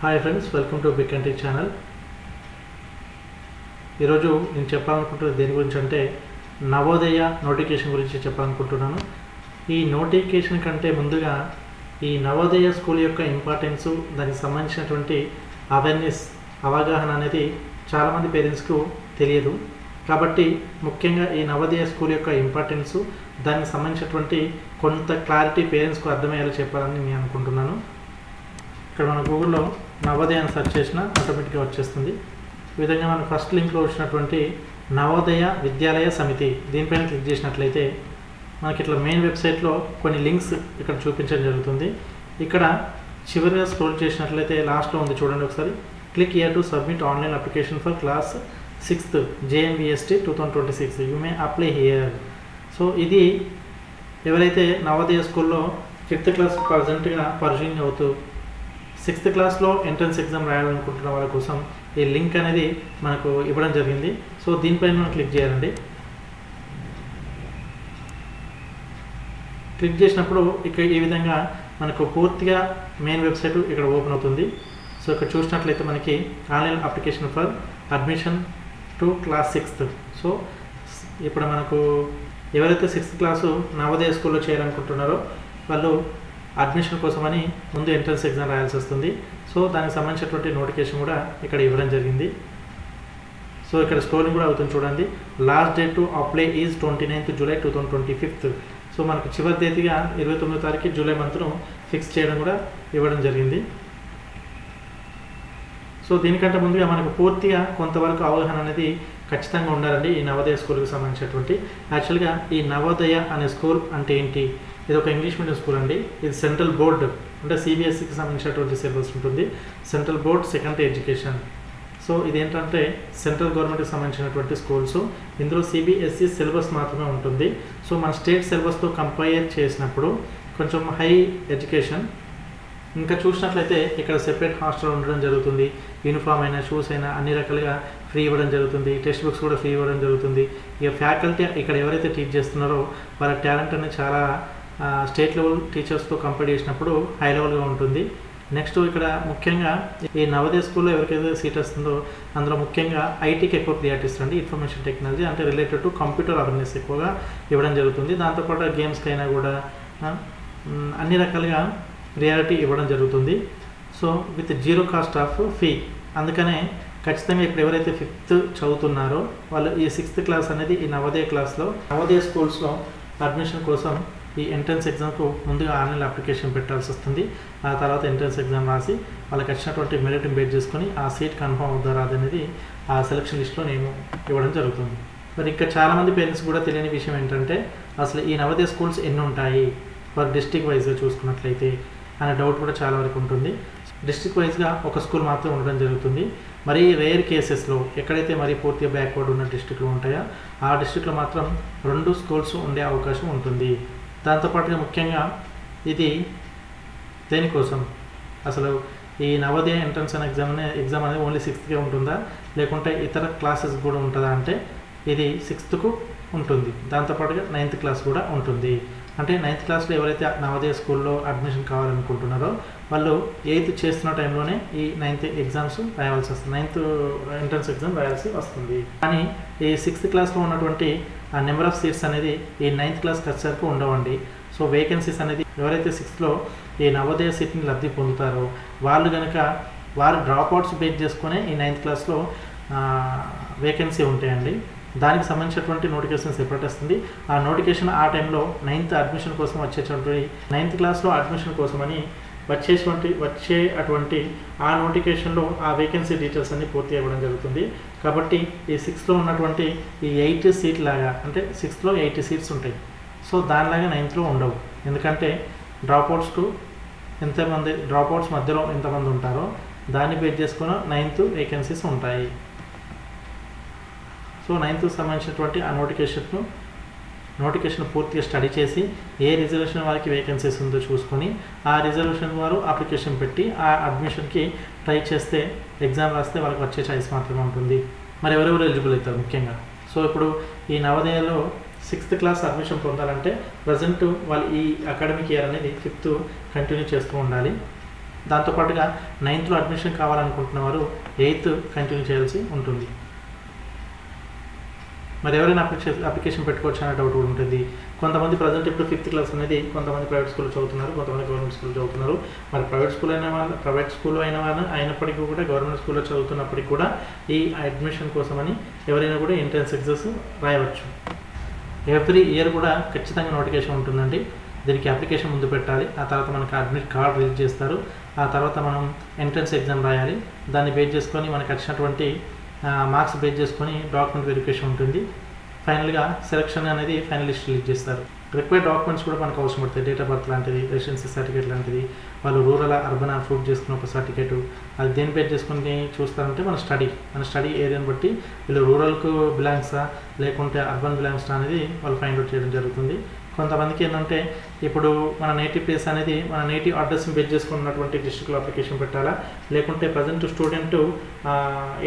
Hi friends welcome to big country channel ఈరోజు నేను చెప్పాలనుకుంటున్నది దేని గురించి అంటే నవోదయ నోటిఫికేషన్ గురించి చెప్పాలనుకుంటున్నాను. ఈ నోటిఫికేషన్ కంటే ముందుగా ఈ నవోదయ స్కూల్ యొక్క ఇంపార్టెన్సు దానికి సంబంధించినటువంటి అవేర్నెస్ అవగాహన అనేది చాలామంది పేరెంట్స్కు తెలియదు. కాబట్టి ముఖ్యంగా ఈ నవోదయ స్కూల్ యొక్క ఇంపార్టెన్సు దానికి సంబంధించినటువంటి కొంత క్లారిటీ పేరెంట్స్కు అర్థమయ్యేలా చెప్పాలని నేను అనుకుంటున్నాను. ఇక్కడ మన గూగుల్లో నవోదయ అని సెర్చ్ చేసినా ఆటోమేటిక్గా వచ్చేస్తుంది. ఈ విధంగా మనం ఫస్ట్ లింక్లో వచ్చినటువంటి నవోదయ విద్యాలయ సమితి దీనిపైన క్లిక్ చేసినట్లయితే మనకి ఇట్లా మెయిన్ వెబ్సైట్లో కొన్ని లింక్స్ ఇక్కడ చూపించడం జరుగుతుంది. ఇక్కడ చివరిగా స్క్రోల్ చేసినట్లయితే లాస్ట్లో ఉంది చూడండి ఒకసారి. Click here to submit online application for class sixth JNVST two thousand twenty six. You may apply here. So ఇది ఎవరైతే నవోదయ స్కూల్లో ఫిఫ్త్ క్లాస్ ప్రజెంట్గా పర్సూయింగ్ అవుతూ సిక్స్త్ క్లాస్లో ఎంట్రన్స్ ఎగ్జామ్ రాయాలనుకుంటున్న వాళ్ళ కోసం ఈ లింక్ అనేది మనకు ఇవ్వడం జరిగింది. సో దీనిపైన మనం క్లిక్ చేయాలండి. క్లిక్ చేసినప్పుడు ఇక్కడ ఈ విధంగా మనకు పూర్తిగా మెయిన్ వెబ్సైట్ ఇక్కడ ఓపెన్ అవుతుంది. సో ఇక్కడ చూసినట్లయితే మనకి online application for admission to class sixth. So ఇప్పుడు మనకు ఎవరైతే సిక్స్త్ క్లాసు నవోదయ స్కూల్లో చేయాలనుకుంటున్నారో వాళ్ళు అడ్మిషన్ కోసమని ముందు ఎంట్రన్స్ ఎగ్జామ్ రాయాల్సి వస్తుంది. సో దానికి సంబంధించినటువంటి నోటిఫికేషన్ కూడా ఇక్కడ ఇవ్వడం జరిగింది. సో ఇక్కడ స్క్రోలింగ్ కూడా అవుతుంది చూడండి. Last date to apply is twenty ninth July two thousand twenty fifth. So మనకు చివరి తేదీగా ఇరవై తొమ్మిదో తారీఖు జూలై మంత్ను ఫిక్స్ చేయడం కూడా ఇవ్వడం జరిగింది. సో దీనికంటే ముందుగా మనకు పూర్తిగా కొంతవరకు అవగాహన అనేది ఖచ్చితంగా ఉండాలండి ఈ నవోదయ స్కూల్కి సంబంధించినటువంటి. యాక్చువల్గా ఈ నవోదయ అనే స్కూల్ అంటే ఏంటి? ఇది ఒక ఇంగ్లీష్ మీడియం స్కూల్ అండి. ఇది సెంట్రల్ బోర్డ్ అంటే సిబిఎస్ఈకి సంబంధించినటువంటి సిలబస్ ఉంటుంది. Central board secondary education. So ఇదేంటంటే సెంట్రల్ గవర్నమెంట్కి సంబంధించినటువంటి స్కూల్స్. ఇందులో సిబిఎస్సి సిలబస్ మాత్రమే ఉంటుంది. సో మన స్టేట్ సిలబస్తో కంపేర్ చేసినప్పుడు కొంచెం హై ఎడ్యుకేషన్. ఇంకా చూసినట్లయితే ఇక్కడ సెపరేట్ హాస్టల్ ఉండడం జరుగుతుంది. యూనిఫామ్ అయినా షూస్ అయినా అన్ని రకాలుగా ఫ్రీ ఇవ్వడం జరుగుతుంది. టెక్స్ట్ బుక్స్ కూడా ఫ్రీ ఇవ్వడం జరుగుతుంది. ఇక ఫ్యాకల్టీ ఇక్కడ ఎవరైతే టీచ్ చేస్తున్నారో వాళ్ళ టాలెంట్ అనేది చాలా స్టేట్ లెవెల్ టీచర్స్తో కంపేర్ చేసినప్పుడు హై లెవెల్గా ఉంటుంది. నెక్స్ట్ ఇక్కడ ముఖ్యంగా ఈ నవోదయ స్కూల్లో ఎవరికైతే సీట్ వస్తుందో అందులో ముఖ్యంగా ఐటీకి ఎక్కువ ప్రియారిటీ ఇస్తుంది ఇన్ఫర్మేషన్ టెక్నాలజీ అంటే రిలేటెడ్ టు కంప్యూటర్ అవేర్నెస్ ఎక్కువగా ఇవ్వడం జరుగుతుంది. దాంతోపాటు గేమ్స్కి అయినా కూడా అన్ని రకాలుగా ప్రియారిటీ ఇవ్వడం జరుగుతుంది. So with zero cost of fee అందుకనే ఖచ్చితంగా ఇప్పుడు ఎవరైతే ఫిఫ్త్ చదువుతున్నారో వాళ్ళు ఈ సిక్స్త్ క్లాస్ అనేది ఈ నవోదయ క్లాస్లో నవోదయ స్కూల్స్లో అడ్మిషన్ కోసం ఈ ఎంట్రన్స్ ఎగ్జామ్కు ముందుగా ఆన్లైన్ అప్లికేషన్ పెట్టాల్సి వస్తుంది. ఆ తర్వాత ఎంట్రన్స్ ఎగ్జామ్ రాసి వాళ్ళకి వచ్చినటువంటి మెరిట్ని బేట్ చేసుకొని ఆ సీట్ కన్ఫర్మ్ అవుతారా అనేది ఆ సెలక్షన్ లిస్ట్లో నేను ఇవ్వడం జరుగుతుంది. మరి ఇంకా చాలామంది పేరెంట్స్ కూడా తెలియని విషయం ఏంటంటే అసలు ఈ నవోదయ స్కూల్స్ ఎన్ని ఉంటాయి? వారు డిస్టిక్ వైజ్గా చూసుకున్నట్లయితే అనే డౌట్ కూడా చాలా వరకు ఉంటుంది. డిస్ట్రిక్ట్ వైజ్గా ఒక స్కూల్ మాత్రం ఉండడం జరుగుతుంది. మరి రేర్ కేసెస్లో ఎక్కడైతే మరి పూర్తిగా బ్యాక్వర్డ్ ఉన్న డిస్ట్రిక్ట్లు ఉంటాయో ఆ డిస్ట్రిక్ట్లో మాత్రం రెండు స్కూల్స్ ఉండే అవకాశం ఉంటుంది. దాంతోపాటుగా ముఖ్యంగా ఇది దేనికోసం? అసలు ఈ నవోదయ ఎంట్రన్స్ అనే ఎగ్జామ్ ఎగ్జామ్ అనేది ఓన్లీ సిక్స్త్కే ఉంటుందా? లేకుంటే ఇతర క్లాసెస్ కూడా ఉంటుందా అంటే ఇది సిక్స్త్కు ఉంటుంది. దాంతోపాటుగా నైన్త్ క్లాస్ కూడా ఉంటుంది. అంటే నైన్త్ క్లాస్లో ఎవరైతే నవోదయ స్కూల్లో అడ్మిషన్ కావాలనుకుంటున్నారో వాళ్ళు ఎయిత్ చేస్తున్న టైంలోనే ఈ నైన్త్ ఎగ్జామ్స్ రాయాల్సి వస్తుంది. నైన్త్ ఎంట్రన్స్ ఎగ్జామ్ రాయాల్సి వస్తుంది. కానీ ఈ సిక్స్త్ క్లాస్లో ఉన్నటువంటి ఆ నెంబర్ ఆఫ్ సీట్స్ అనేది ఈ నైన్త్ క్లాస్ వచ్చేసరికి ఉండవండి. సో వేకెన్సీస్ అనేది ఎవరైతే సిక్స్త్లో ఈ నవోదయ సీట్ని లబ్ధి పొందుతారో వాళ్ళు కనుక వారు డ్రాప్ అవుట్స్ బేస్ చేసుకునే ఈ నైన్త్ క్లాస్లో వేకెన్సీ ఉంటాయండి. దానికి సంబంధించినటువంటి నోటిఫికేషన్ సెపరేట్ వస్తుంది. ఆ నోటిఫికేషన్ ఆ టైంలో నైన్త్ అడ్మిషన్ కోసం వచ్చేటువంటి నైన్త్ క్లాస్లో అడ్మిషన్ కోసమని వచ్చేటువంటి వచ్చే అటువంటి ఆ నోటిఫికేషన్లో ఆ వేకెన్సీ డీటెయిల్స్ అన్ని పూర్తి అవ్వడం జరుగుతుంది. కాబట్టి ఈ సిక్స్త్లో ఉన్నటువంటి ఈ ఎయిట్ సీట్ లాగా అంటే సిక్స్త్లో ఎయిట్ సీట్స్ ఉంటాయి. సో దానిలాగా నైన్త్లో ఉండవు. ఎందుకంటే డ్రాప్అవుట్స్కు ఎంతమంది డ్రాప్అవుట్స్ మధ్యలో ఎంతమంది ఉంటారో దాన్ని బేస్ చేసుకున్న నైన్త్ వేకెన్సీస్ ఉంటాయి. సో నైన్త్కి సంబంధించినటువంటి ఆ నోటిఫికేషన్ను నోటిఫికేషన్ పూర్తిగా స్టడీ చేసి ఏ రిజర్వేషన్ వారికి వేకెన్సీస్ ఉందో చూసుకొని ఆ రిజర్వేషన్ వారు అప్లికేషన్ పెట్టి ఆ అడ్మిషన్కి ట్రై చేస్తే ఎగ్జామ్ రాస్తే వాళ్ళకి వచ్చే ఛాయిస్ మాత్రమే ఉంటుంది. మరి ఎవరెవరు ఎలిజిబుల్ అవుతారు ముఖ్యంగా? సో ఇప్పుడు ఈ నవోదయలో సిక్స్త్ క్లాస్ అడ్మిషన్ పొందాలంటే ప్రజెంట్ వాళ్ళు ఈ అకాడమిక్ ఇయర్ అనేది ఫిఫ్త్ కంటిన్యూ చేస్తూ ఉండాలి. దాంతోపాటుగా నైన్త్లో అడ్మిషన్ కావాలనుకుంటున్న వారు ఎయిత్ కంటిన్యూ చేయాల్సి ఉంటుంది. మరి ఎవరైనా అప్లికేషన్ అప్లికేషన్ పెట్టుకోవచ్చు అనే డౌట్ కూడా ఉంటుంది. కొంతమంది ప్రజెంట్ ఇప్పుడు ఫిఫ్త్ క్లాస్ అనేది కొంతమంది ప్రైవేట్ స్కూల్ చదువుతున్నారు కొంతమంది గవర్నమెంట్ స్కూల్ చదువుతున్నారు. మరి ప్రైవేట్ స్కూల్ అయిన వాళ్ళు ప్రైవేట్ స్కూల్ అయిన వాళ్ళు అయినప్పటికీ కూడా గవర్నమెంట్ స్కూల్లో చదువుతున్నప్పటికీ కూడా ఈ అడ్మిషన్ కోసమని ఎవరైనా కూడా ఎంట్రన్స్ ఎగ్జామ్స్ రాయవచ్చు. ఎవ్రీ ఇయర్ కూడా ఖచ్చితంగా నోటిఫికేషన్ ఉంటుందండి. దీనికి అప్లికేషన్ ముందు పెట్టాలి. ఆ తర్వాత మనకు అడ్మిట్ కార్డ్ రిలీజ్ చేస్తారు. ఆ తర్వాత మనం ఎంట్రన్స్ ఎగ్జామ్ రాయాలి. దాన్ని బేస్ చేసుకొని మనకు వచ్చినటువంటి మార్క్స్ బేస్ చేసుకొని డాక్యుమెంట్ వెరిఫికేషన్ ఉంటుంది. ఫైనల్గా సెలక్షన్ అనేది ఫైనలిస్ట్ రిలీజ్ చేస్తారు. రిక్వైర్డ్ డాక్యుమెంట్స్ కూడా మనకు అవసరం పడతాయి. డేట్ ఆఫ్ బర్త్ లాంటిది రెసిడెన్సీ సర్టిఫికేట్ లాంటిది. వాళ్ళు రూరల్ అర్బన్ అని ప్రూవ్ చేసుకున్న ఒక సర్టిఫికేట్ అది దేని పేరు చేసుకుని చూస్తారంటే మన స్టడీ మన స్టడీ ఏరియాని బట్టి వీళ్ళు రూరల్కు బిలాంగ్సా లేకుంటే అర్బన్ బిలాంగ్సా అనేది వాళ్ళు ఫైండ్ అవుట్ చేయడం జరుగుతుంది. కొంతమందికి ఏంటంటే ఇప్పుడు మన నేటివ్ ప్లేస్ అనేది మన నేటివ్ అడ్రస్ని బేస్ చేసుకున్నటువంటి డిస్టిక్లో అప్లికేషన్ పెట్టాలా? లేకుంటే ప్రజెంట్ స్టూడెంట్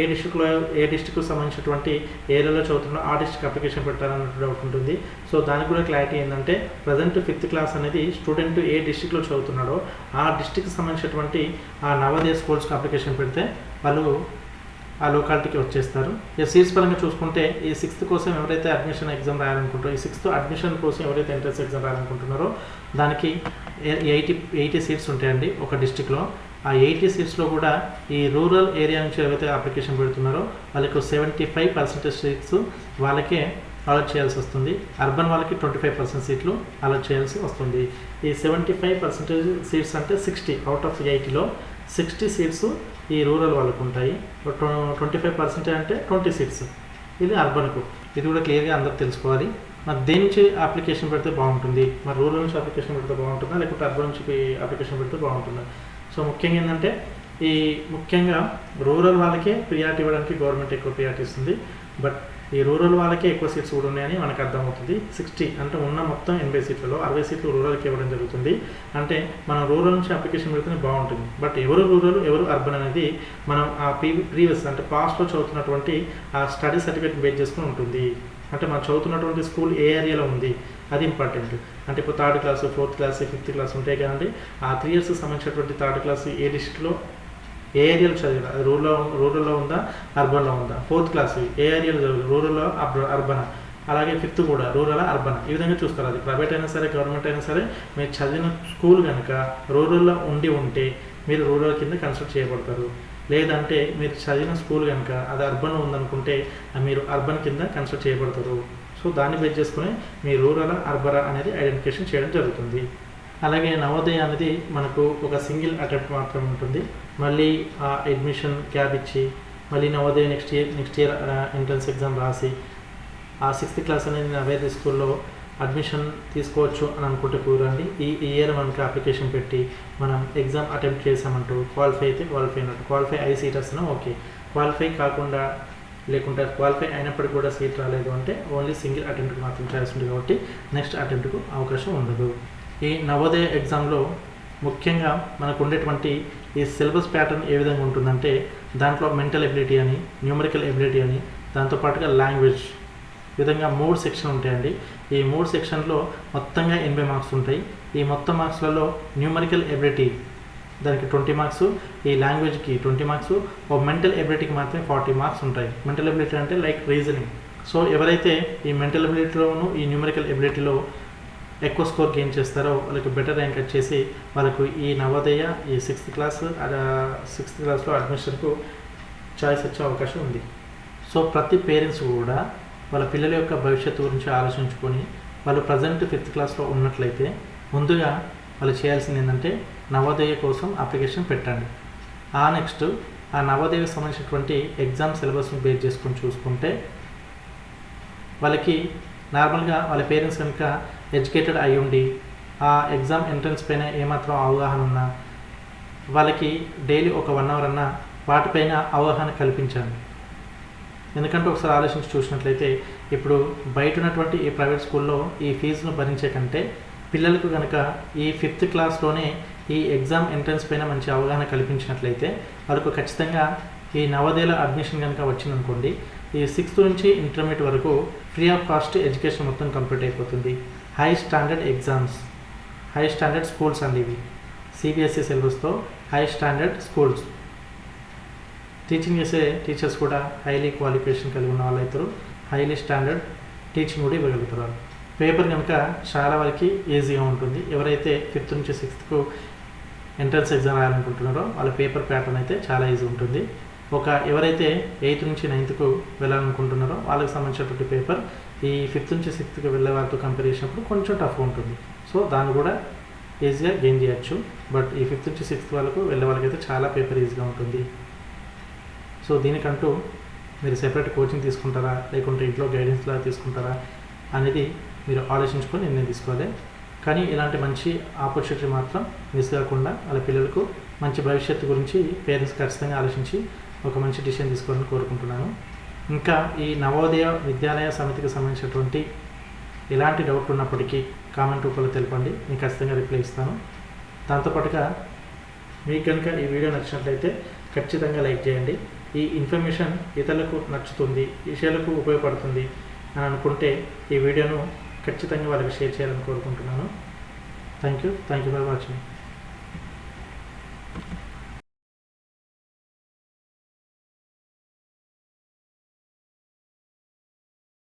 ఏ డిస్ట్రిక్ట్లో ఏ డిస్టిక్కు సంబంధించినటువంటి ఏరియాలో చదువుతున్నా ఆ డిస్టిక్ అప్లికేషన్ పెట్టాలన్నట్టు డౌట్ ఉంటుంది. సో దానికి కూడా క్లారిటీ ఏంటంటే ప్రజెంట్ ఫిఫ్త్ క్లాస్ అనేది స్టూడెంట్ ఏ డిస్ట్రిక్ట్లో చదువుతున్నాడో ఆ డిస్ట్రిక్ట్కి సంబంధించినటువంటి ఆ నవోదయ స్కూల్స్కి అప్లికేషన్ పెడితే వాళ్ళు ఆ లోకాలిటీకి వచ్చేస్తారు. ఇక సీట్స్ పరంగా చూసుకుంటే ఈ సిక్స్త్ కోసం ఎవరైతే అడ్మిషన్ ఎగ్జామ్ రాయాలనుకుంటారో ఈ సిక్స్త్ అడ్మిషన్ కోసం ఎవరైతే ఎంట్రన్స్ ఎగ్జామ్ రాయాలనుకుంటున్నారో దానికి ఎయిటీ ఎయిటీ సీట్స్ ఉంటాయండి ఒక డిస్టిక్లో ఆ ఎయిటీ సీట్స్లో కూడా ఈ రూరల్ ఏరియా నుంచి ఎవరైతే అప్లికేషన్ పెడుతున్నారో వాళ్ళకు సెవెంటీ ఫైవ్ పర్సెంటేజ్ సీట్స్ వాళ్ళకే అలాట్ చేయాల్సి వస్తుంది. అర్బన్ వాళ్ళకి ట్వంటీ ఫైవ్ పర్సెంట్ సీట్లు అలాట్ చేయాల్సి వస్తుంది. ఈ సెవెంటీ ఫైవ్ పర్సెంటేజ్ సీట్స్ అంటే సిక్స్టీ అవుట్ ఆఫ్ ఎయిటీలో సిక్స్టీ సీట్స్ ఈ రూరల్ వాళ్ళకు ఉంటాయి. ట్వంటీ ఫైవ్ పర్సెంట్ అంటే ట్వంటీ సీట్స్ ఇది అర్బన్కు ఇది కూడా క్లియర్గా అందరూ తెలుసుకోవాలి. మరి దేని నుంచి అప్లికేషన్ పెడితే బాగుంటుంది. మరి రూరల్ నుంచి అప్లికేషన్ పెడితే బాగుంటుందా? లేకపోతే అర్బన్ నుంచి అప్లికేషన్ పెడితే బాగుంటుందా? సో ముఖ్యంగా ఏంటంటే ఈ ముఖ్యంగా రూరల్ వాళ్ళకే ప్రియారిటీ ఇవ్వడానికి గవర్నమెంట్ ఎక్కువ ప్రియారిటీ ఇస్తుంది. బట్ ఈ రూరల్ వాళ్ళకే ఎక్కువ సీట్స్ కూడా ఉన్నాయని మనకు అర్థమవుతుంది. సిక్స్టీ అంటే ఉన్న మొత్తం ఎనభై సీట్లలో అరవై సీట్లు రూరల్కి ఇవ్వడం జరుగుతుంది. అంటే మనం రూరల్ నుంచి అప్లికేషన్ పెడితేనే బాగుంటుంది. బట్ ఎవరు రూరల్ ఎవరు అర్బన్ అనేది మనం ఆ ప్రీ ప్రీవియస్ అంటే పాస్ట్లో చదువుతున్నటువంటి ఆ స్టడీ సర్టిఫికేట్ బేస్ చేసుకుని ఉంటుంది. అంటే మనం చదువుతున్నటువంటి స్కూల్ ఏ ఏరియాలో ఉంది? అది ఇంపార్టెంట్ అంటే ఇప్పుడు third class fourth class fifth class ఉంటాయి కదండి. ఆ త్రీ ఇయర్స్ సంబంధించినటువంటి థర్డ్ క్లాస్ ఏ డిస్ట్రిక్ట్లో ఏ ఏరియాలో చదివినా అది రూరల్లో రూరల్లో ఉందా అర్బన్లో ఉందా? ఫోర్త్ క్లాస్ ఏ ఏరియాలో చదివాడు రూరల్లో అర్బన్. అలాగే ఫిఫ్త్ కూడా రూరల్ అర్బన్. ఈ విధంగా చూస్తారు. అది ప్రైవేట్ అయినా సరే గవర్నమెంట్ అయినా సరే మీరు చదివిన స్కూల్ కనుక రూరల్లో ఉండి ఉంటే మీరు రూరల్ కింద కన్సిడర్ చేయబడతారు. లేదంటే మీరు చదివిన స్కూల్ కనుక అది అర్బన్ ఉందనుకుంటే మీరు అర్బన్ కింద కన్సిడర్ చేయబడతారు. సో దాన్ని బేస్ చేసుకుని మీ రూరల్ అర్బరా అనేది ఐడెంటిఫికేషన్ చేయడం జరుగుతుంది. అలాగే నవోదయ అనేది మనకు ఒక సింగిల్ అటెంప్ట్ మాత్రమే ఉంటుంది. మళ్ళీ ఆ అడ్మిషన్ క్యాబ్ ఇచ్చి మళ్ళీ Navodaya next year next year entrance exam రాసి ఆ సిక్స్త్ క్లాస్ అనేది నవోదయ స్కూల్లో అడ్మిషన్ తీసుకోవచ్చు అని అనుకుంటే కూరండి. ఈ ఇయర్ మనకి అప్లికేషన్ పెట్టి మనం ఎగ్జామ్ అటెంప్ట్ చేసామంటూ క్వాలిఫై అయితే క్వాలిఫై అయినట్టు క్వాలిఫై అయి సీట్ వస్తున్నా ఓకే. క్వాలిఫై కాకుండా లేకుంటే క్వాలిఫై అయినప్పటికీ కూడా సీట్ రాలేదు అంటే ఓన్లీ సింగిల్ అటెంప్ట్కి మాత్రం చేయాల్సి ఉంటుంది కాబట్టి నెక్స్ట్ అటెంప్ట్కు అవకాశం ఉండదు. ఈ నవోదయ ఎగ్జామ్లో ముఖ్యంగా మనకు ఉండేటువంటి ఈ సిలబస్ ప్యాటర్న్ ఏ విధంగా ఉంటుందంటే దాంట్లో మెంటల్ ఎబిలిటీ అని న్యూమరికల్ ఎబిలిటీ అని దాంతోపాటుగా లాంగ్వేజ్ విధంగా మూడు సెక్షన్ ఉంటాయండి. ఈ మూడు సెక్షన్లో మొత్తంగా ఎనభై మార్క్స్ ఉంటాయి. ఈ మొత్తం మార్క్స్లలో న్యూమరికల్ ఎబిలిటీ దానికి ట్వంటీ మార్క్స్ ఈ లాంగ్వేజ్కి ట్వంటీ మార్క్స్ ఓ మెంటల్ ఎబిలిటీకి మాత్రమే ఫార్టీ మార్క్స్ ఉంటాయి. మెంటల్ ఎబిలిటీ అంటే లైక్ రీజనింగ్. సో ఎవరైతే ఈ మెంటల్ ఎబిలిటీలోను ఈ న్యూమరికల్ ఎబిలిటీలో ఎక్కువ స్కోర్ గెయిన్ చేస్తారో వాళ్ళకి బెటర్ ర్యాంక్ వచ్చేసి వాళ్ళకు ఈ నవోదయ ఈ సిక్స్త్ క్లాస్ సిక్స్త్ క్లాస్లో అడ్మిషన్కు చాయిస్ వచ్చే అవకాశం ఉంది. సో ప్రతి పేరెంట్స్ కూడా వాళ్ళ పిల్లల యొక్క భవిష్యత్తు గురించి ఆలోచించుకొని వాళ్ళు ప్రజెంట్ ఫిఫ్త్ క్లాస్లో ఉన్నట్లయితే ముందుగా వాళ్ళు చేయాల్సింది ఏంటంటే నవోదయ కోసం అప్లికేషన్ పెట్టండి. ఆ నెక్స్ట్ ఆ నవోదయకు సంబంధించినటువంటి ఎగ్జామ్ సిలబస్ని బేస్ చేసుకొని చూసుకుంటే వాళ్ళకి నార్మల్గా వాళ్ళ పేరెంట్స్ కనుక ఎడ్యుకేటెడ్ అయి ఉండి ఆ ఎగ్జామ్ ఎంట్రన్స్ పైన ఏమాత్రం అవగాహన ఉన్నా వాళ్ళకి డైలీ ఒక వన్ అవర్ అన్న వాటిపైన అవగాహన కల్పించాలి. ఎందుకంటే ఒకసారి ఆలోచించి చూసినట్లయితే ఇప్పుడు బయట ఉన్నటువంటి ఈ ప్రైవేట్ స్కూల్లో ఈ ఫీజును భరించే కంటే పిల్లలకు కనుక ఈ ఫిఫ్త్ క్లాస్లోనే ఈ ఎగ్జామ్ ఎంట్రన్స్ పైన మంచి అవగాహన కల్పించినట్లయితే వాళ్ళకు ఖచ్చితంగా ఈ నవోదయలో అడ్మిషన్ కనుక వచ్చిందనుకోండి ఈ సిక్స్త్ నుంచి ఇంటర్మీడియట్ వరకు ఫ్రీ ఆఫ్ కాస్ట్ ఎడ్యుకేషన్ మొత్తం కంప్లీట్ అయిపోతుంది. High standard exams high standard schools అండి ఇవి. సిబిఎస్ఈ సిలబస్తో హై స్టాండర్డ్ స్కూల్స్ టీచింగ్ చేసే టీచర్స్ కూడా హైలీ క్వాలిఫికేషన్ కలిగి ఉన్న వాళ్ళు అవుతారు. హైలీ స్టాండర్డ్ టీచింగ్ కూడా ఇవ్వగలుగుతారు పేపర్ కనుక చాలా వరకు ఈజీగా ఉంటుంది. ఎవరైతే ఫిఫ్త్ నుంచి సిక్స్త్కు ఎంట్రన్స్ ఎగ్జామ్ రాయాలనుకుంటున్నారో వాళ్ళ పేపర్ ప్యాటర్న్ అయితే చాలా ఈజీ ఉంటుంది. ఒక ఎవరైతే ఎయిత్ నుంచి నైన్త్కు వెళ్ళాలనుకుంటున్నారో వాళ్ళకి సంబంధించినటువంటి పేపర్ ఈ ఫిఫ్త్ నుంచి సిక్స్త్కి వెళ్ళే వాళ్ళతో కంపేర్ చేసినప్పుడు కొంచెం టఫ్ ఉంటుంది. సో దాన్ని కూడా ఈజీగా గెయిన్ చేయొచ్చు. బట్ ఈ ఫిఫ్త్ నుంచి సిక్స్త్ వాళ్ళకు వెళ్ళే వాళ్ళకైతే చాలా పేపర్ ఈజీగా ఉంటుంది. సో దీనికంటూ మీరు సెపరేట్ కోచింగ్ తీసుకుంటారా? లేకుంటే ఇంట్లో గైడెన్స్ లాగా తీసుకుంటారా? అనేది మీరు ఆలోచించుకొని నిర్ణయం తీసుకోవాలి. కానీ ఇలాంటి మంచి ఆపర్చునిటీ మాత్రం మిస్ కాకుండా వాళ్ళ పిల్లలకు మంచి భవిష్యత్తు గురించి పేరెంట్స్ ఖచ్చితంగా ఆలోచించి ఒక మంచి డిసిషన్ తీసుకోవాలని కోరుకుంటున్నాను. ఇంకా ఈ నవోదయ విద్యాలయ సమితికి సంబంధించినటువంటి ఎలాంటి డౌట్లు ఉన్నప్పటికీ కామెంట్ రూపంలో తెలపండి. నేను ఖచ్చితంగా రిప్లై ఇస్తాను. దాంతోపాటుగా మీకు కనుక ఈ వీడియో నచ్చినట్లయితే ఖచ్చితంగా లైక్ చేయండి. ఈ ఇన్ఫర్మేషన్ ఇతరులకు నచ్చుతుంది విషయాలకు ఉపయోగపడుతుంది అని అనుకుంటే ఈ వీడియోను ఖచ్చితంగా వాళ్ళకి షేర్ చేయాలని కోరుకుంటున్నాను. Thank you. Thank you for watching.